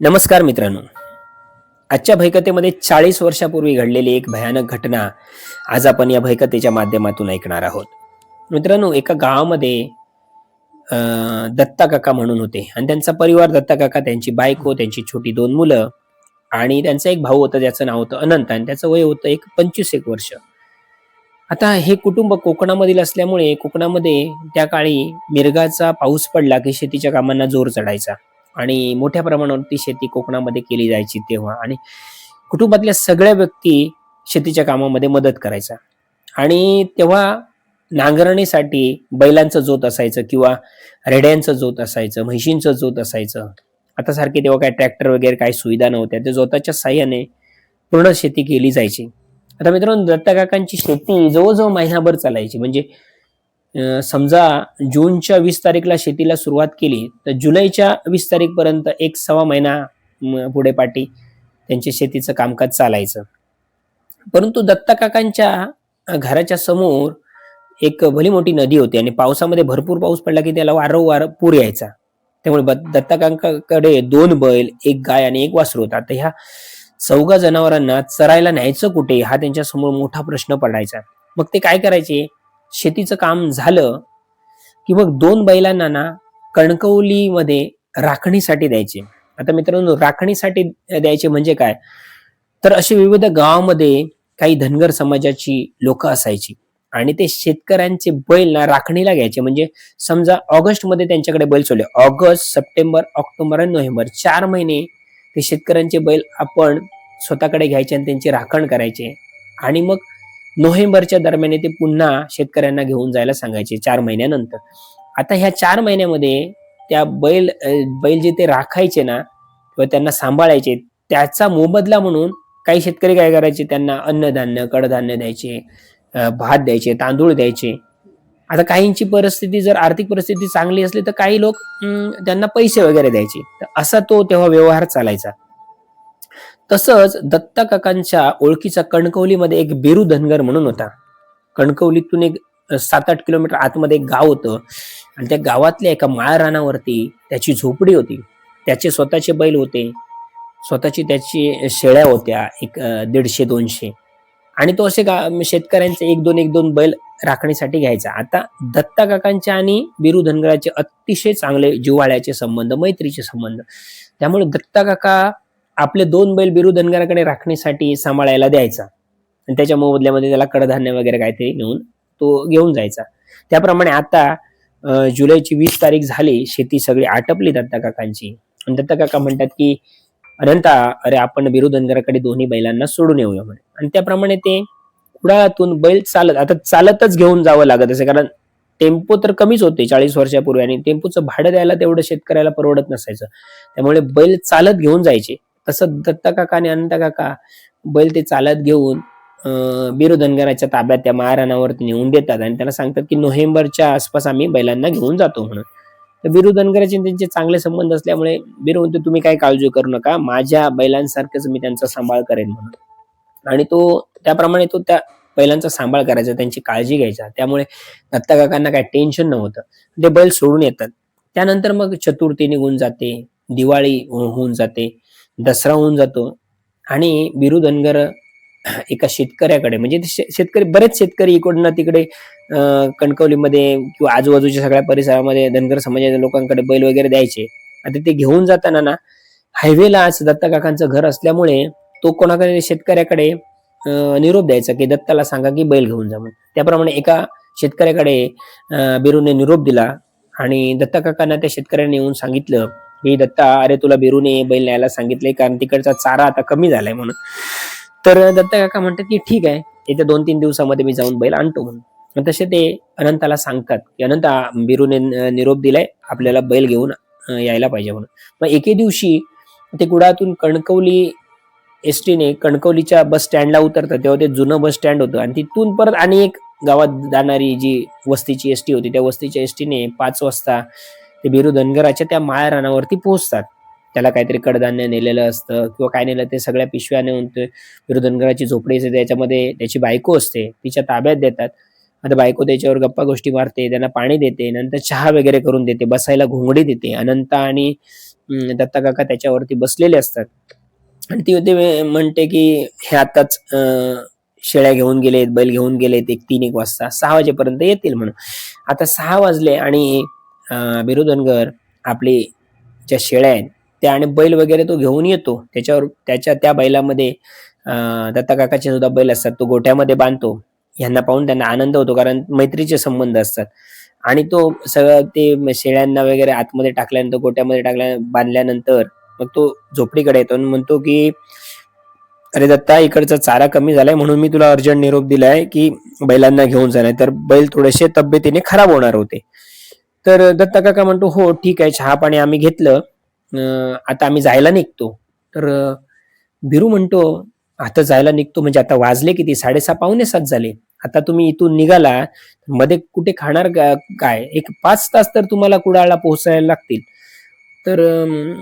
नमस्कार मित्रांनो. आजच्या भयकथेमध्ये चाळीस वर्षापूर्वी घडलेली एक भयानक घटना आज आपण या भयकथेच्या माध्यमातून ऐकणार आहोत. मित्रांनो एका गावामध्ये दत्ता काका म्हणून होते. आणि त्यांचा परिवार दत्ता काका त्यांची बायको त्यांची छोटी दोन मुलं आणि त्यांचा एक भाऊ होता ज्याचं नाव होतं अनंत आणि त्याचं वय होतं एक पंचवीस एक वर्ष. आता हे कुटुंब कोकणामधील असल्यामुळे कोकणामध्ये त्या काळी मिरगाचा पाऊस पडला की शेतीच्या कामांना जोर चढायचा. आणि मोठ्या प्रमाणावरती शेती कोकणामध्ये केली जायची तेव्हा. आणि कुटुंबातल्या सगळ्या व्यक्ती शेतीच्या कामामध्ये मदत करायचा. आणि तेव्हा नांगरणीसाठी बैलांचं जोत असायचं किंवा रेड्यांचं जोत असायचं म्हशींचं जोत असायचं. आता सारखे तेव्हा काय ट्रॅक्टर वगैरे काही सुविधा नव्हत्या. त्या जोताच्या साह्याने पूर्ण शेती केली जायची. आता मित्रांनो दत्ता काकांची शेती जवळजवळ महिनाभर चालायची. म्हणजे समजा जूनच्या वीस तारीखला शेतीला सुरुवात केली तर जुलैच्या वीस तारीखपर्यंत एक सव्वा महिना पुढे पाठी त्यांचे शेतीचं कामकाज चालायचं. परंतु दत्ता काकांच्या घराच्या समोर एक भली मोठी नदी होती आणि पावसामध्ये भरपूर पाऊस पडला की त्याला वारंवार पूर यायचा. त्यामुळे ब- दत्ता काकांकडे दोन बैल एक गाय आणि एक वासरू होता. तर ह्या चौघा जनावरांना चरायला न्यायचं कुठे हा त्यांच्यासमोर मोठा प्रश्न पडायचा. मग ते काय करायचे? शेतीचं काम झालं की मग दोन बैलांना ना कणकवलीमध्ये राखणीसाठी द्यायचे. आता मित्रांनो राखणीसाठी द्यायचे म्हणजे काय? तर असे विविध गावामध्ये काही धनगर समाजाची लोक असायची. आणि ते शेतकऱ्यांचे बैल ना राखणीला घ्यायचे. म्हणजे समजा ऑगस्टमध्ये त्यांच्याकडे बैल सोडले. ऑगस्ट सप्टेंबर ऑक्टोबर आणि नोव्हेंबर चार महिने ते शेतकऱ्यांचे बैल आपण स्वतःकडे घ्यायचे आणि त्यांची राखण करायचे. आणि मग नोव्हेंबरच्या दरम्यान ते पुन्हा शेतकऱ्यांना घेऊन जायला सांगायचे चार महिन्यानंतर. आता ह्या चार महिन्यामध्ये त्या बैल बैल जे ते राखायचे ना किंवा त्यांना सांभाळायचे त्याचा मोबदला म्हणून काही शेतकरी काय करायचे त्यांना अन्नधान्य कडधान्य द्यायचे भात द्यायचे तांदूळ द्यायचे. आता काहींची परिस्थिती जर आर्थिक परिस्थिती चांगली असली तर काही लोक त्यांना पैसे वगैरे द्यायचे. तर असा तो तेव्हा व्यवहार चालायचा. तसंच दत्ता काकांच्या ओळखीचा कणकवलीमध्ये एक बेरू धनगर म्हणून होता. कणकवलीतून एक सात आठ किलोमीटर आतमध्ये एक गाव होतं. आणि त्या गावातल्या एका माळ रानावरती त्याची झोपडी होती. त्याचे स्वतःचे बैल होते. स्वतःची त्याची शेळ्या होत्या एक दीडशे दोनशे. आणि तो असे गा शेतकऱ्यांचे एक दोन एक दोन बैल राखण्यासाठी घ्यायचा. आता दत्ता काकांचे आणि बिरू धनगराचे अतिशय चांगले जिव्हाळ्याचे संबंध मैत्रीचे संबंध. त्यामुळे दत्ता काका आपले दोन बैल बिरू धनगराकडे राखण्यासाठी सांभाळायला द्यायचा. आणि त्याच्या मोबदल्यामध्ये त्याला कडधान्य वगैरे काहीतरी नेऊन तो घेऊन जायचा. त्याप्रमाणे आता जुलैची वीस तारीख झाली शेती सगळी आटपली दत्ता काकांची आणि दत्ता काका म्हणतात की अनंता अरे आपण बिरू धनगराकडे दोन्ही बैलांना सोडून येऊया म्हणे. आणि त्याप्रमाणे ते कुडाळातून बैल चालत आता चालतच घेऊन जावं लागत असे कारण टेम्पो तर कमीच होते चाळीस वर्षापूर्वी आणि टेम्पोचं भाडं द्यायला तेवढं शेतकऱ्याला परवडत नसायचं. त्यामुळे बैल चालत घेऊन जायचे. तसं दत्ता काका आणि काका बैल ते चालत घेऊन अं, ताब्यात त्या महाराणावरती नेऊन देतात आणि त्याला सांगतात की नोव्हेंबरच्या आसपास आम्ही बैलांना घेऊन जातो म्हणून. तर बिरुधनगराचे त्यांचे चांगले संबंध असल्यामुळे बिरू म्हणतो तुम्ही काय काळजी करू नका माझ्या बैलांसारखंच मी त्यांचा सांभाळ करेन म्हणून. आणि तो त्याप्रमाणे तो त्या बैलांचा सांभाळ करायचा त्यांची काळजी घ्यायचा. त्यामुळे दत्ता काकांना टेन्शन नव्हतं. ते बैल सोडून येतात. त्यानंतर मग चतुर्थी निघून जाते. दिवाळी हो- होऊन जाते दसरा होऊन जातो आणि बिरू धनगर एका शेतकऱ्याकडे म्हणजे शे- शेतकरी बरेच शेतकरी इकडनं तिकडे कणकवलीमध्ये किंवा आजूबाजूच्या सगळ्या परिसरामध्ये धनगर समाजाच्या लोकांकडे बैल वगैरे द्यायचे. आता ते घेऊन जाताना ना हायवेला दत्ता काकांचं घर असल्यामुळे तो कोणाकडे शेतकऱ्याकडे निरोप द्यायचा की दत्ताला सांगा की बैल घेऊन जा म्हणून. त्याप्रमाणे एका शेतकऱ्याकडे बिरूने निरोप दिला आणि दत्ता काकांना त्या शेतकऱ्याने येऊन सांगितलं मी दत्ता अरे तुला बिरूने बैल न्यायला सांगितलंय कारण तिकडचा चारा आता कमी झालाय म्हणून. तर दत्ता काका म्हणतात की ठीक आहे येत्या दोन तीन दिवसामध्ये मी जाऊन बैल आणतो म्हणून. तसे ते अनंताला सांगतात की अनंता बिरूने निरोप दिलाय आपल्याला बैल घेऊन यायला पाहिजे म्हणून. मग एके दिवशी ते कुडातून कणकवली एस टीने कणकवलीच्या बस स्टँडला उतरतात. तेव्हा ते जुनं बस स्टँड होतं आणि तिथून परत आणि एक गावात जाणारी जी वस्तीची एस टी होती त्या वस्तीच्या एस टीने पाच वाजता ते बिरू धनगराच्या त्या माळ रानावरती पोहोचतात. त्याला काहीतरी कडधान्य नेलेलं असतं किंवा काय नेलं ते सगळ्या पिशव्या नेऊन ते बिरू धनगराची झोपडी असते त्याच्यामध्ये त्याची बायको असते तिच्या ताब्यात देतात. आता बायको त्याच्यावर गप्पा गोष्टी मारते त्यांना पाणी देते नंतर चहा वगैरे करून देते बसायला घोंगडी देते. अनंता आणि दत्ता काका त्याच्यावरती बसलेले असतात. आणि ती ते म्हणते की हे आताच अं, शेळ्या घेऊन गेलेत बैल घेऊन गेलेत एक तीन एक वाजता सहा वाजेपर्यंत येतील म्हणून. आता सहा वाजले आणि अं, बिरुदनगर आपली ज्या शेळ्या आहेत त्या आणि बैल वगैरे तो घेऊन येतो. त्याच्यावर त्याच्या त्या बैलामध्ये दत्ता काकाचे सुद्धा बैल असतात तो गोठ्यामध्ये बांधतो. यांना पाहून त्यांना आनंद होतो कारण मैत्रीचे संबंध असतात. आणि तो सगळं ते शेळ्यांना वगैरे आतमध्ये टाकल्यानंतर गोट्यामध्ये टाकल्या बांधल्यानंतर मग तो झोपडीकडे येतो आणि म्हणतो की अरे दत्ता इकडचा चारा कमी झालाय म्हणून मी तुला अर्जंट निरोप दिलाय की बैलांना घेऊन जाणार तर बैल थोडेसे तब्येतीने खराब होणार होते. तर दत्ता काका म्हणतो हो ठीक आहे चहा पाणी आम्ही घेतलं. आता आम्ही जायला निघतो. तर बिरू म्हणतो आता जायला निघतो म्हणजे आता वाजले किती? साडेसहा पावणे सात झाले. आता तुम्ही इथून निघाला मध्ये कुठे खाणार का- काय? एक पाच तास तर तुम्हाला कुडाळला पोहोचायला लागतील. तर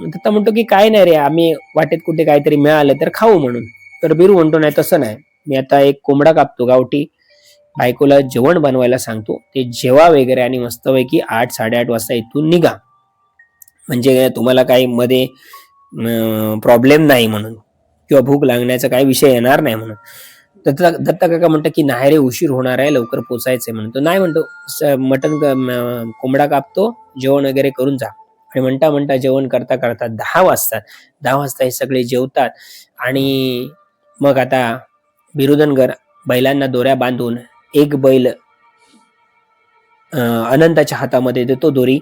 दत्ता म्हणतो की काय नाही रे आम्ही वाटेत कुठे काहीतरी मिळालं तर खाऊ म्हणून. तर बिरू म्हणतो नाही तसं नाही. मी आता एक कोंबडा कापतो गावठी. बायकोला जेवण बनवायला सांगतो. ते जेवा वगैरे आणि मस्तपैकी आठ साडेआठ वाजता इथून निघा. म्हणजे तुम्हाला काही मध्ये प्रॉब्लेम नाही म्हणून. किंवा भूक लागण्याचा काही विषय येणार नाही म्हणून. दत्ता दत्ता काका म्हणतात की नाही रे उशीर होणार आहे लवकर पोचायचंय म्हणून. तो नाही म्हणतो. "स- मटण कोंबडा कापतो जेवण वगैरे करून जा. आणि म्हणता म्हणता जेवण करता करता दहा वाजतात दहा वाजता हे सगळे जेवतात. आणि मग आता बिरुदनगर बैलांना दोऱ्या बांधून एक बैल अनंताच्या हातामध्ये देतो दोरी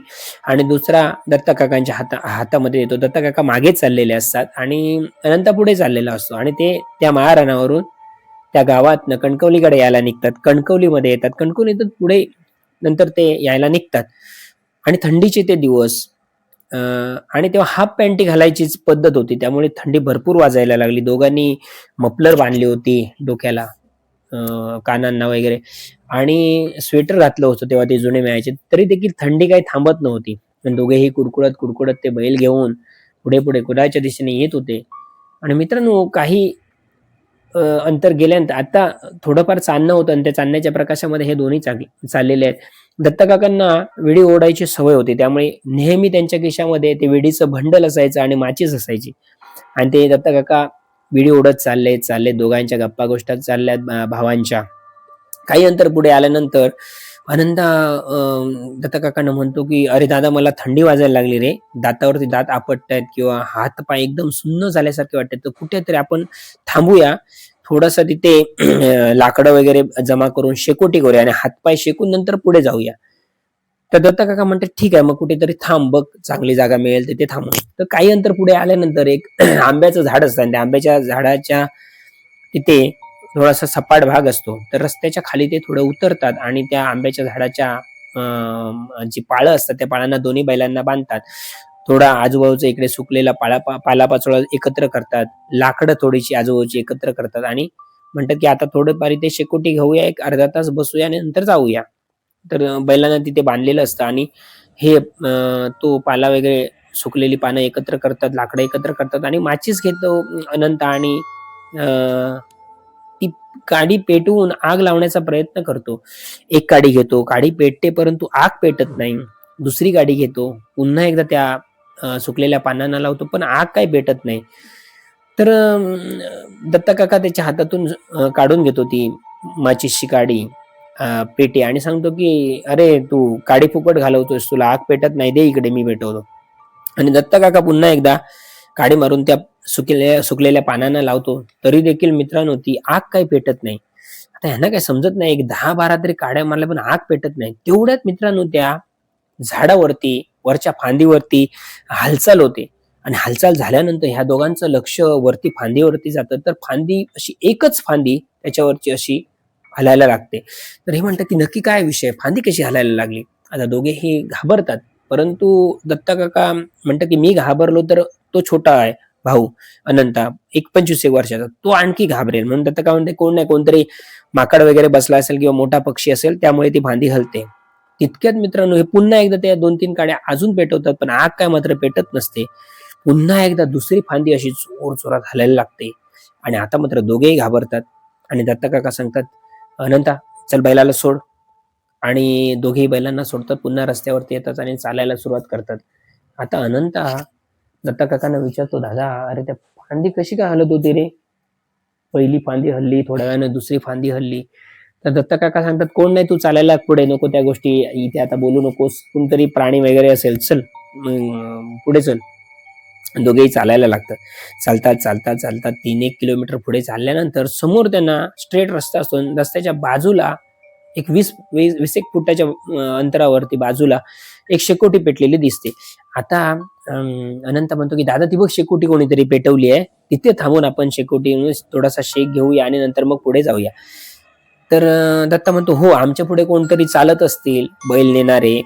आणि दुसरा दत्तकाकांच्या हाता हातामध्ये देतो. दत्तकाका मागे चाललेले असतात आणि अनंता पुढे चाललेला असतो आणि ते त्या महाराणावरून त्या गावातनं कणकवलीकडे यायला निघतात. कणकवलीमध्ये येतात. कणकवलीतून पुढे नंतर ते यायला निघतात. आणि थंडीचे ते दिवस आणि तेव्हा हाफ पॅन्टी घालायचीच पद्धत होती. त्यामुळे थंडी भरपूर वाजायला लागली. दोघांनी मफलर बांधली होती डोक्याला. कानांना वगैरे. आणि स्वेटर घातलं होतं तेव्हा ते जुने मिळायचे. तरी देखील थंडी काही थांबत नव्हती. पण दोघेही कुडकुडत कुडकुडत ते बैल घेऊन पुढे पुढे कुडाच्या दिशेने येत होते. आणि मित्रांनो काही अंतर गेल्यानंतर आता थोडंफार चालणं होतं आणि त्या चालण्याच्या प्रकाशामध्ये हे दोन्ही चाल- चाललेले आहेत. दत्तकाकांना विडी ओढायची सवय होती. त्यामुळे नेहमी त्यांच्या खिशामध्ये ते विडीचं भंडल असायचं आणि माचीस असायची. आणि ते दत्तकाका विडी उडत चालले चालले दोघांच्या गप्पा गोष्टी चालल्यात भावांच्या. काही अंतर पुढे आल्यानंतर आनंदा अं, दत्ता काकांना म्हणतो की अरे दादा मला थंडी वाजायला लागली रे. दातावरती दात आपटतायत किंवा हात पाय एकदम सुन्न झाल्यासारखे वाटतात. तर कुठेतरी आपण थांबूया. थोडंसं तिथे लाकडं वगैरे जमा करून शेकोटी करूया आणि हातपाय शेकून नंतर पुढे जाऊया. तर दत्ता काका म्हणतात ठीक आहे मग कुठेतरी थांब बघ चांगली जागा मिळेल तिथे थांबू तर काही अंतर पुढे आल्यानंतर एक आंब्याचं झाड असतं आणि त्या आंब्याच्या झाडाच्या तिथे थोडासा सपाट भाग असतो. तर रस्त्याच्या खाली ते थोडं उतरतात आणि त्या आंब्याच्या झाडाच्या जी पाळं असतात त्या पाळांना दोन्ही बैलांना बांधतात. थोडा आजूबाजूचा इकडे सुकलेला पाळा पालापाचोळा एकत्र करतात. लाकडं थोडीशी आजूबाजूची एकत्र करतात आणि म्हणतात की आता थोडंफार इथे शेकोटी घेऊया एक अर्धा तास बसूया आणि नंतर जाऊया. तर बैलांना तिथे बांधलेलं असतं आणि हे तो पाला वगैरे सुकलेली पानं एकत्र करतात लाकडं एकत्र करतात आणि माचीस घेतो अनंत आणि ती काडी पेटवून आग लावण्याचा प्रयत्न करतो. एक काडी घेतो काडी पेटते परंतु आग पेटत नाही. दुसरी गाडी घेतो पुन्हा एकदा त्या सुकलेल्या पानांना लावतो पण आग काय पेटत नाही. तर दत्ताकाका दत्ता काका त्याच्या हातातून काढून घेतो ती माचीसची काडी पेटी आणि सांगतो की अरे तू काडी फुकट घालवतोयस तुला आग पेटत नाही दे इकडे मी पेटवतो. आणि दत्ता काका पुन्हा एकदा काडी मारून त्या सुकलेल्या सुकलेल्या पानांना लावतो. तरी देखील मित्रांनो ती आग काही पेटत नाही. आता ह्यांना काय समजत नाही एक दहा बारा तरी काड्या मारल्या पण आग पेटत नाही. तेवढ्यात मित्रांनो त्या झाडावरती वरच्या फांदीवरती हालचाल होते. आणि हालचाल झाल्यानंतर ह्या दोघांचं लक्ष वरती फांदीवरती जातं. तर फांदी अशी एकच फांदी त्याच्यावरची अशी हलायला लागते. तर हे म्हणतात की नक्की काय विषय फांदी कशी हलायला लागली? आता दोघेही घाबरतात. परंतु दत्ता काका म्हणतात की मी घाबरलो तर तो छोटा आहे भाऊ अनंता एक पंचवीस एक वर्षाचा. तो आणखी घाबरेल. म्हणून दत्ता काका म्हणते कोण नाही कोणतरी माकड वगैरे बसला असेल किंवा मोठा पक्षी असेल त्यामुळे ती फांदी हलते. तितक्यात मित्रांनो हे पुन्हा एकदा त्या दोन तीन काड्या अजून पेटवतात पण आग काय मात्र पेटत नसते. पुन्हा एकदा दुसरी फांदी अशी जोर जोरात हलायला लागते. आणि आता मात्र दोघेही घाबरतात. आणि दत्ता काका सांगतात अनंता चल बैलाला सोड. आणि दोघेही बैलांना सोडतात पुन्हा रस्त्यावरती येतात आणि चालायला सुरुवात करतात. आता अनंता दत्ता काकांना विचारतो दादा अरे त्या फांदी कशी काय हलत होती रे? पहिली फांदी हल्ली थोड्या वेळानं दुसरी फांदी हल्ली. तर दत्ता काका सांगतात कोण नाही तू चालायला पुढे नको त्या गोष्टी इथे आता बोलू नकोस. कोणतरी प्राणी वगैरे असेल चल पुढे चल. दोघेही चालायला लागतात. चालतात चालतात चालतात. तीन एक किलोमीटर पुढे चालल्यानंतर समोर त्यांना स्ट्रेट रस्ता असतो. रस्त्याच्या बाजूला एक वीस वीस वीस एक फुटाच्या अंतरावरती बाजूला एक शेकोटी पेटलेली दिसते. आता अनंत म्हणतो की दादा ती बघ शेकोटी कोणीतरी पेटवली आहे. तिथे थांबून आपण शेकोटी थोडासा शेक घेऊया आणि नंतर मग पुढे जाऊया. तर दत्ता म्हणतो हो आमच्या पुढे कोणतरी चालत असतील बैल नेणारे.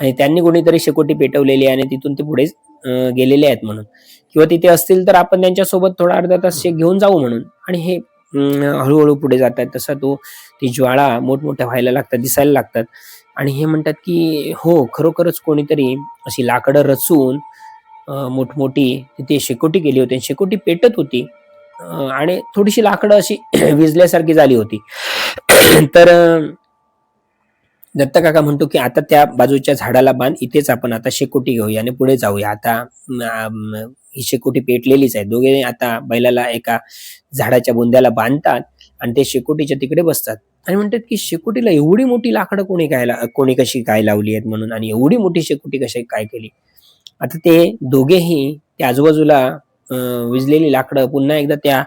आणि त्यांनी कोणीतरी शेकोटी पेटवलेली आणि तिथून ते पुढे गेलेले आहेत म्हणून. किंवा तिथे असतील तर आपण त्यांच्यासोबत थोडा अर्धा तास शेक घेऊन जाऊ म्हणून. आणि हे हळूहळू पुढे जातात. तसा तो ती ज्वाळा मोठमोठ्या व्हायला लागतात दिसायला लागतात. आणि हे म्हणतात की हो खरोखरच कोणीतरी अशी लाकडं रचून मोठमोठी तिथे शेकोटी केली होती. आणि शेकोटी पेटत होती. आणि थोडीशी लाकडं अशी विजल्यासारखी झाली होती. तर अं, दत्त काका म्हणतो की आता त्या बाजूच्या झाडाला बांध इथेच आपण आता शेकोटी घेऊया आणि पुढे जाऊया. आता ही शेकोटी पेटलेलीच आहे. दोघे आता बैलाला एका झाडाच्या बुंद्याला बांधतात आणि ते शेकोटीच्या तिकडे बसतात. आणि म्हणतात की शेकोटीला एवढी मोठी लाकडं कोणी काय कोणी कशी काय लावली आहेत म्हणून आणि एवढी मोठी शेकोटी कशी काय केली? आता ते दोघेही त्या आजूबाजूला विजलेली लाकडं पुन्हा एकदा त्या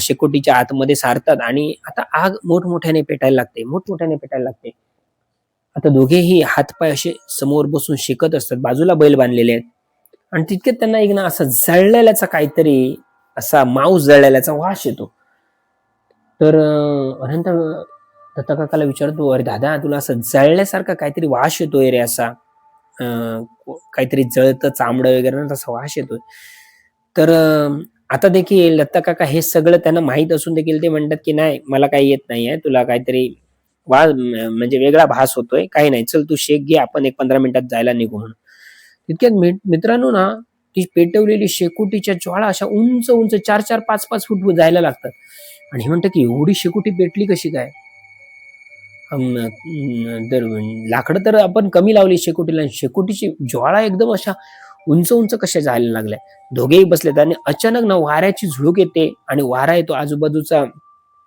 शेकोटीच्या आतमध्ये सारतात आणि आता आग मोठमोठ्याने पेटायला लागते मोठमोठ्याने पेटायला लागते. आता दोघेही हातपाय असे समोर बसून शिकत असतात. बाजूला बैल बांधलेले आहेत. आणि तितक्यात त्यांना एक ना असा जळलेल्याचा काहीतरी असा मांस जळलेल्याचा वास येतो. तर अनंत दत्ता काकाला विचारतो अरे दादा तुला असं जळल्यासारखा काहीतरी वास येतोय रे असा. काहीतरी जळतं चामडं वगैरे ना तसा वास येतोय. तर आता देखील दत्ता काका हे सगळं त्यांना माहीत असून देखील ते म्हणतात की नाही मला काही येत नाहीये. तुला काहीतरी वा म्हणजे वेगळा भास होतोय. काही नाही. चल तू शेक घे. आपण एक पंधरा मिनिटात जायला निघू म्हणून तितक्यात मित्रांनो ना ती पेटवलेली शेकोटीच्या ज्वाळा अशा उंच उंच चार चार पाच पाच फूट जायला लागतात. आणि हे की एवढी शेकोटी पेटली कशी काय? तर लाकडं तर आपण कमी लावली शेकोटीला. शेकोटीची ज्वाळा एकदम अशा उंच उंच कशा जायला लागल्या? दोघेही बसलेत आणि अचानक ना वाऱ्याची झुळूक येते आणि वारा येतो. आजूबाजूचा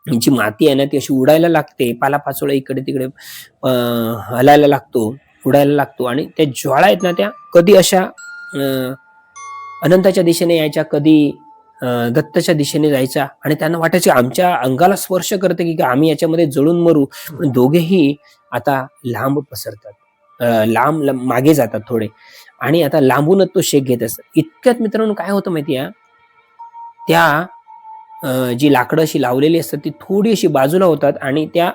जी माती आहे ना ती अशी उडायला लागते. पालापाचोळा इकडे तिकडे हलायला लागतो उडायला लागतो. आणि त्या ज्वाळा आहेत ना त्या कधी अशा अनंताच्या दिशेने यायच्या कधी दत्ताच्या दिशेने जायच्या. आणि त्यांना वाटायचं आमच्या अंगाला स्पर्श करते की आम्ही याच्यामध्ये जळून मरू. पण दोघेही आता लांब पसरतात. लांब लांब मागे जातात थोडे. आणि आता लांबूनच तो शेक घेत असतात. इतक्यात मित्रांनो काय होतं माहिती त्या जी लाकडं अशी लावलेली असतात ती थोडी अशी बाजूला होतात आणि त्या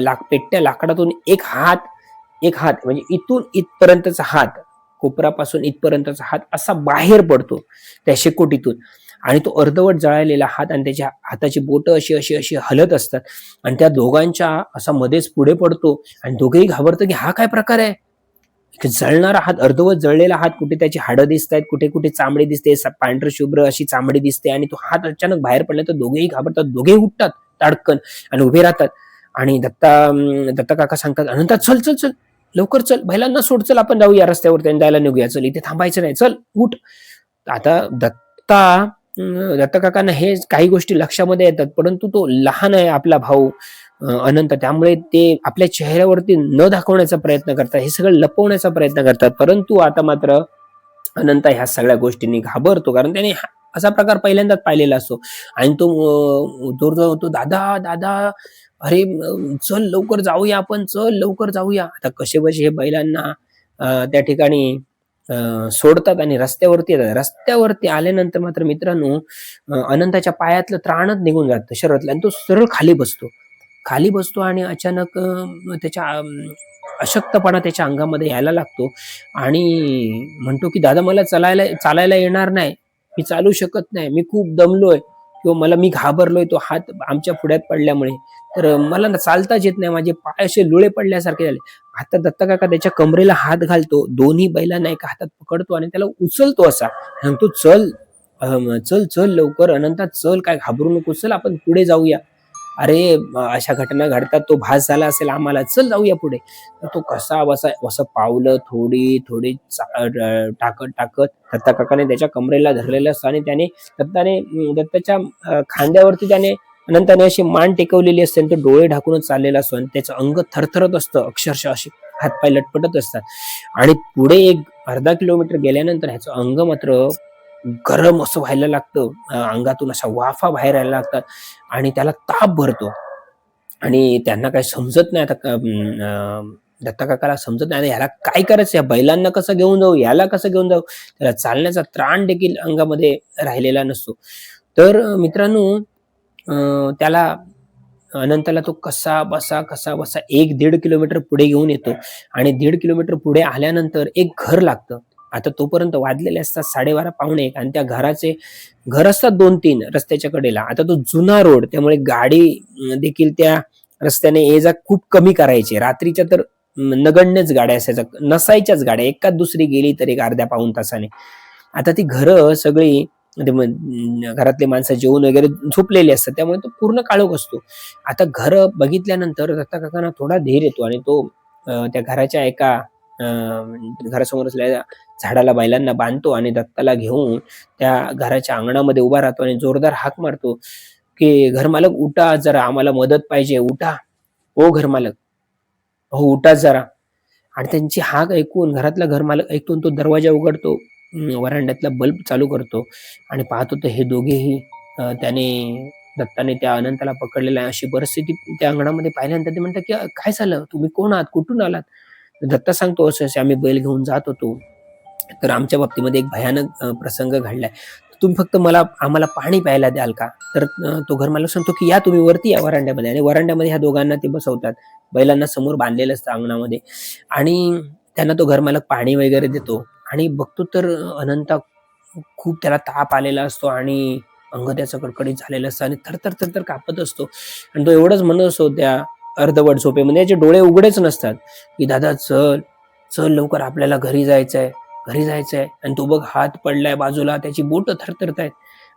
लाक पेट्ट्या लाकडातून एक हात एक हात म्हणजे इथून इथपर्यंतचा हात कोपरापासून इथपर्यंतचा हात असा बाहेर पडतो त्या शेकोटीतून. आणि तो अर्धवट जळालेला हात आणि त्याच्या हाताची बोटं अशी अशी अशी हलत असतात. आणि त्या दोघांच्या असा मध्येच पुढे पडतो आणि दोघेही घाबरतं की हा काय प्रकार आहे? जळणारा हात अर्धवत जळलेला हात कुठे त्याची हाडं दिसत आहेत कुठे कुठे चामडी दिसते स- शुभ्र अशी चामडी दिसते आणि तो हात अचानक बाहेर पडला तर दोघेही घाबरतात दोघेही उठतात ताडकन आणि उभे राहतात. आणि दत्ता दत्ता काका सांगतात अनंता चल चल चल लवकर चल बैलांना सोड चल आपण जाऊया रस्त्यावर त्यांनी जायला निघूया चल इथे थांबायचं नाही चल उठ. आता दत्ता दत्ता काकांना हे काही गोष्टी लक्षामध्ये येतात परंतु तो लहान आहे आपला भाऊ. अनंत. त्यामुळे ते आपल्या चेहऱ्यावरती न दाखवण्याचा प्रयत्न करतात हे सगळं लपवण्याचा प्रयत्न करतात. परंतु आता मात्र अनंत ह्या सगळ्या गोष्टींनी घाबरतो. कारण त्याने असा प्रकार पहिल्यांदाच पाहिलेला असतो. आणि तो अं, जोरजोर होतो दादा दादा अरे चल लवकर जाऊया आपण चल लवकर जाऊया. आता कसे बसे हे बैलांना त्या ठिकाणी सोडतात आणि रस्त्यावरती येतात. रस्त्यावरती आल्यानंतर मात्र मित्रांनो अनंताच्या पायातलं त्राणच निघून जातं शरीरातलं आणि तो सरळ खाली बसतो. खाली बसतो आणि अचानक त्याच्या अशक्तपणा त्याच्या अंगामध्ये यायला लागतो. आणि म्हणतो की दादा मला चालायला चालायला येणार नाही. मी चालू शकत नाही. मी खूप दमलोय. किंवा मला मी घाबरलोय. तो हात आमच्या पुढ्यात पडल्यामुळे. तर मला ना चालताच येत नाही. माझे पाय असे लुळे पडल्यासारखे झाले. आता दत्ता काका त्याच्या कमरेला हात घालतो. दोन्ही बैलांना एका हातात पकडतो आणि त्याला उचलतो असा. सांगतो चल चल चल लवकर. अनंता चल. काय घाबरू नको. चल आपण पुढे जाऊया. अरे अशा घटना घडतात तो भास झाला असेल आम्हाला चल जाऊया पुढे. तो कसा बसा असं पावलं थोडी थोडी चा- टाकत टाकत दत्ता काकाने त्याच्या कमरेला धरलेलं असतं आणि त्याने दत्ताने दत्ताच्या खांद्यावरती त्याने अनंताने अशी मान टेकवलेली असते आणि तो डोळे ढाकूनच चाललेला असतो आणि त्याचं अंग थरथरत असतं अक्षरशः अशी हातपाय लटपटत असतात. आणि पुढे एक अर्धा किलोमीटर गेल्यानंतर ह्याचं अंग मात्र गरम असं व्हायला लागतं. अंगातून अशा वाफा बाहेर यायला लागतात आणि त्याला ताप भरतो. आणि त्यांना काही समजत नाही आता दत्ता काकाला समजत नाही. आता ह्याला काय करायचं? या बैलांना कसं घेऊन जाऊ? याला कसं घेऊन जाऊ? त्याला चालण्याचा त्राण देखील अंगामध्ये राहिलेला नसतो. तर मित्रांनो त्याला अनंताला तो कसा बसा कसा बसा एक दीड किलोमीटर पुढे घेऊन येतो. आणि दीड किलोमीटर पुढे आल्यानंतर एक घर लागतं. आता तोपर्यंत वाजलेले असतात साडेबारा पावणे एक आणि त्या घराचे घर असतात दोन तीन रस्त्याच्या कडेला. आता तो जुना रोड त्यामुळे गाडी देखील त्या रस्त्याने ये जा खूप कमी करायची. रात्रीच्या तर नगण्यच गाड्या असायच्या. नसायच्याच गाड्या. एकाच दुसरी गेली तर एक अर्ध्या पाऊन तासाने. आता ती घरं सगळी घरातले माणसं जेवण वगैरे झोपलेली असतात. त्यामुळे तो पूर्ण काळोख असतो. आता घर बघितल्यानंतर दत्ता काकांना थोडा धीर येतो आणि तो त्या घराच्या एका अं, घरासमोर असलेल्या झाडाला बैलांना बांधतो आणि दत्ताला घेऊन त्या घराच्या अंगणामध्ये उभा राहतो आणि जोरदार हाक मारतो की घरमालक उठा जरा आम्हाला मदत पाहिजे उठा. हो, ओ घरमालक हो उठा जरा. आणि त्यांची हाक ऐकून घरातला घरमालक ऐकून तो दरवाजा उघडतो वरांड्यातला बल्ब चालू करतो आणि पाहतो तर हे दोघेही त्याने दत्ताने त्या अनंताला पकडलेला आहे. अशी परिस्थिती त्या अंगणामध्ये पाहिल्यानंतर ते म्हणतात की काय झालं? तुम्ही कोण आहात? कुठून आलात? दत्ता सांगतो असं असे आम्ही बैल घेऊन जात होतो. तर आमच्या बाबतीमध्ये एक भयानक प्रसंग घडलाय. तुम्ही फक्त मला आम्हाला पाणी प्यायला द्याल का? तर तो घरमालक सांगतो की या तुम्ही वरती या वरांड्यामध्ये. आणि वरांड्यामध्ये ह्या दोघांना ते बसवतात. बैलांना समोर बांधलेलं असतं अंगणामध्ये. आणि त्यांना तो घरमालक पाणी वगैरे देतो. आणि बघतो तर अनंता खूप त्याला ताप आलेला असतो आणि अंग त्याचं कडकडीत झालेलं असतं आणि थरथर थरथर कापत असतो. आणि तो एवढंच म्हणत असतो त्या अर्धवट झोपेमध्ये याचे डोळे उघडेच नसतात. की दादा चल चल लवकर आपल्याला घरी जायचंय. घरी जायचं आहे आणि तो बघ हात पडलाय बाजूला त्याची बोट थरथरतायत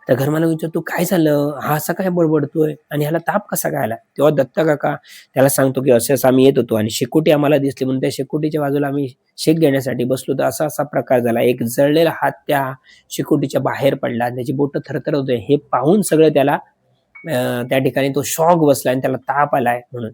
त्या घरमाला विचारतो काय झालं? हा असा काय बडबडतोय? आणि ह्याला ताप कसा काय आला तेव्हा दत्ता काका त्याला सांगतो की असं असं आम्ही येत होतो आणि शेकोटी आम्हाला दिसली. म्हणून त्या शेकोटीच्या बाजूला आम्ही शेक घेण्यासाठी बसलो. तर असा असा प्रकार झाला. एक जळलेला हात त्या शेकोटीच्या बाहेर पडला आणि त्याची बोट थरथरत होते. हे पाहून सगळं त्याला त्या ठिकाणी तो शॉक बसला आणि त्याला ताप आलाय म्हणून.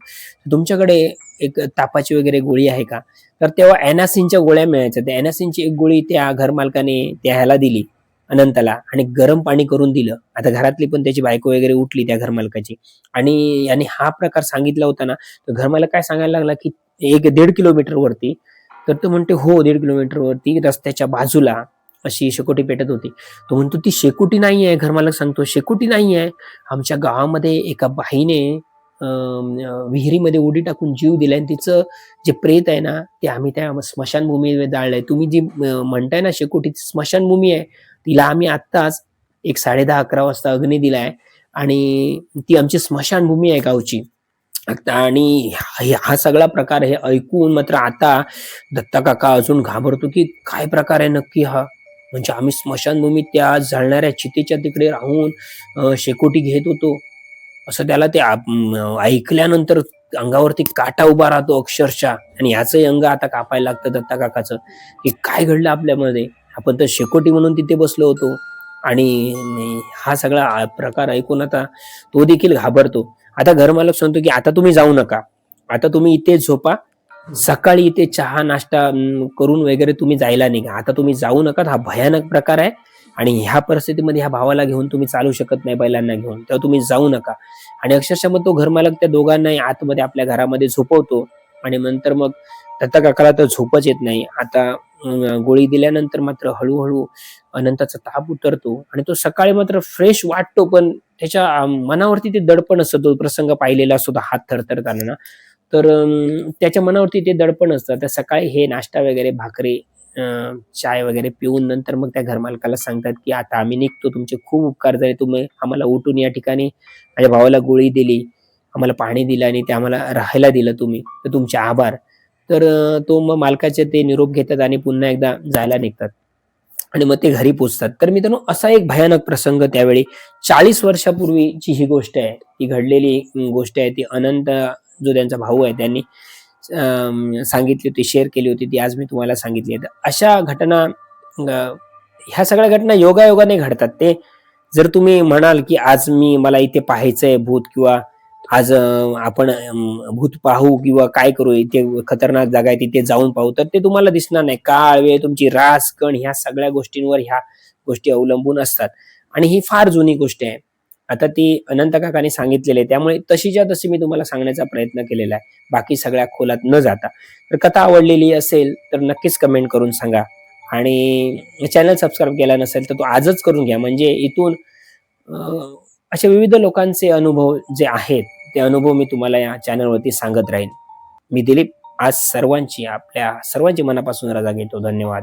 तुमच्याकडे एक तापाची वगैरे गोळी आहे का? तर तेव्हा अॅनासिनच्या गोळ्या मिळायच्या. त्या अॅनासिनची एक गोळी त्या घरमालकाने त्या ह्याला दिली अनंताला आणि गरम पाणी करून दिलं. आता घरातली पण त्याची बायको वगैरे उठली त्या घरमालकाची. आणि याने हा प्रकार सांगितला होता ना तर घरमालक काय सांगायला लागला की एक दीड किलोमीटर वरती तर तो म्हणते हो दीड किलोमीटर वरती रस्त्याच्या बाजूला अशी शेकोटी पेटत होती. तो म्हणतो ती शेकोटी नाही आहे घरमालक सांगतो शेकोटी नाही आहे. आमच्या गावामध्ये एका बाईने विहिरीमध्ये उडी टाकून जीव दिलाय आणि तिचं जे प्रेत आहे ना ते आम्ही त्या स्मशानभूमीमध्ये जाळलंय. तुम्ही जी म्हणताय ना शेकोटी स्मशानभूमी आहे तिला आम्ही आत्ताच एक साडे दहा अकरा वाजता अग्नी दिलाय आणि ती आमची स्मशानभूमी आहे गावची. आता आणि हा हा सगळा प्रकार हे ऐकून मात्र आता दत्ता काका अजून घाबरतो की काय प्रकार आहे नक्की हा? म्हणजे आम्ही स्मशानभूमीत त्या जळणाऱ्या चितेच्या तिकडे राहून शेकोटी घेत होतो. असं त्याला ते ऐकल्यानंतर अंगावरती काटा उभा राहतो अक्षरशः. आणि याचंही अंग आता कापायला लागतं दत्ता काकाचं की काय घडलं आपल्यामध्ये? आपण तर शेकोटी म्हणून तिथे बसलो होतो. आणि हा सगळा प्रकार ऐकून आता तो देखील घाबरतो. आता घरमालक सांगतो की आता तुम्ही जाऊ नका. आता तुम्ही इथे झोपा. सकाळी इथे चहा नाश्ता करून वगैरे तुम्ही जायला निघा. आता तुम्ही जाऊ नका हा भयानक प्रकार आहे. आणि ह्या परिस्थितीमध्ये ह्या भावाला घेऊन तुम्ही चालू शकत नाही बैलांना घेऊन. तेव्हा तुम्ही जाऊ नका. आणि अक्षरशः मग तो घरमालक त्या दोघांनाही आतमध्ये आपल्या घरामध्ये झोपवतो. आणि नंतर मग दत्ता काकाला तर झोपच येत नाही. आता गोळी दिल्यानंतर मात्र हळूहळू अनंताचा ताप उतरतो. आणि तो सकाळी मात्र फ्रेश वाटतो पण त्याच्या मनावरती ते दडपण असतं. तो प्रसंग पाहिलेला असतो हात थरथरताना. तर त्याच्या मनावरती ते दडपण असतं तर सकाळी हे नाश्ता वगैरे भाकरी चाय वगैरे पिऊन नंतर मग त्या घरमालकाला सांगतात की आता आम्ही निघतो तुमचे खूप उपकार झाले. तुम्ही आम्हाला उठून या ठिकाणी माझ्या भावाला गोळी दिली आम्हाला पाणी दिलं आणि ते आम्हाला राहायला दिलं तुम्ही. तर तुमचे आभार. तर तो मग मालकाचे ते निरोप घेतात आणि पुन्हा एकदा जायला निघतात. आणि मग ते घरी पोचतात. तर मित्रांनो असा एक भयानक प्रसंग त्यावेळी. चाळीस वर्षापूर्वीची ही गोष्ट आहे. ती घडलेली गोष्ट आहे. ती अनंत जो त्यांचा भाऊ आहे त्यांनी सांगितली होती शेअर केली होती ती आज मी तुम्हाला सांगितली आहे. तर अशा घटना ह्या सगळ्या घटना योगायोगाने घडतात. ते जर तुम्ही म्हणाल की आज मी मला इथे पाहायचंय भूत किंवा आज आपण भूत पाहू किंवा काय करू इथे खतरनाक जागा आहे तिथे जाऊन पाहू तर ते तुम्हाला दिसणार नाही. काळ वेळ तुमची रास कण ह्या सगळ्या गोष्टींवर ह्या गोष्टी अवलंबून असतात. आणि ही फार जुनी गोष्ट आहे. आता ती अनंत काकाने सांगितलेली आहे त्यामुळे तशीच्या तशी मी तुम्हाला सांगण्याचा प्रयत्न केलेला आहे. बाकी सगळ्या खोलात न जाता. तर कथा आवडलेली असेल तर नक्कीच कमेंट करून सांगा. आणि चॅनल सबस्क्राईब केला नसेल तर तो आजच करून घ्या. म्हणजे इथून अशा असे विविध लोकांचे अनुभव जे आहेत ते अनुभव मी तुम्हाला या चॅनलवरती सांगत राहीन. मी दिलीप आज सर्वांची आपल्या सर्वांची मनापासून रजा घेतो. धन्यवाद.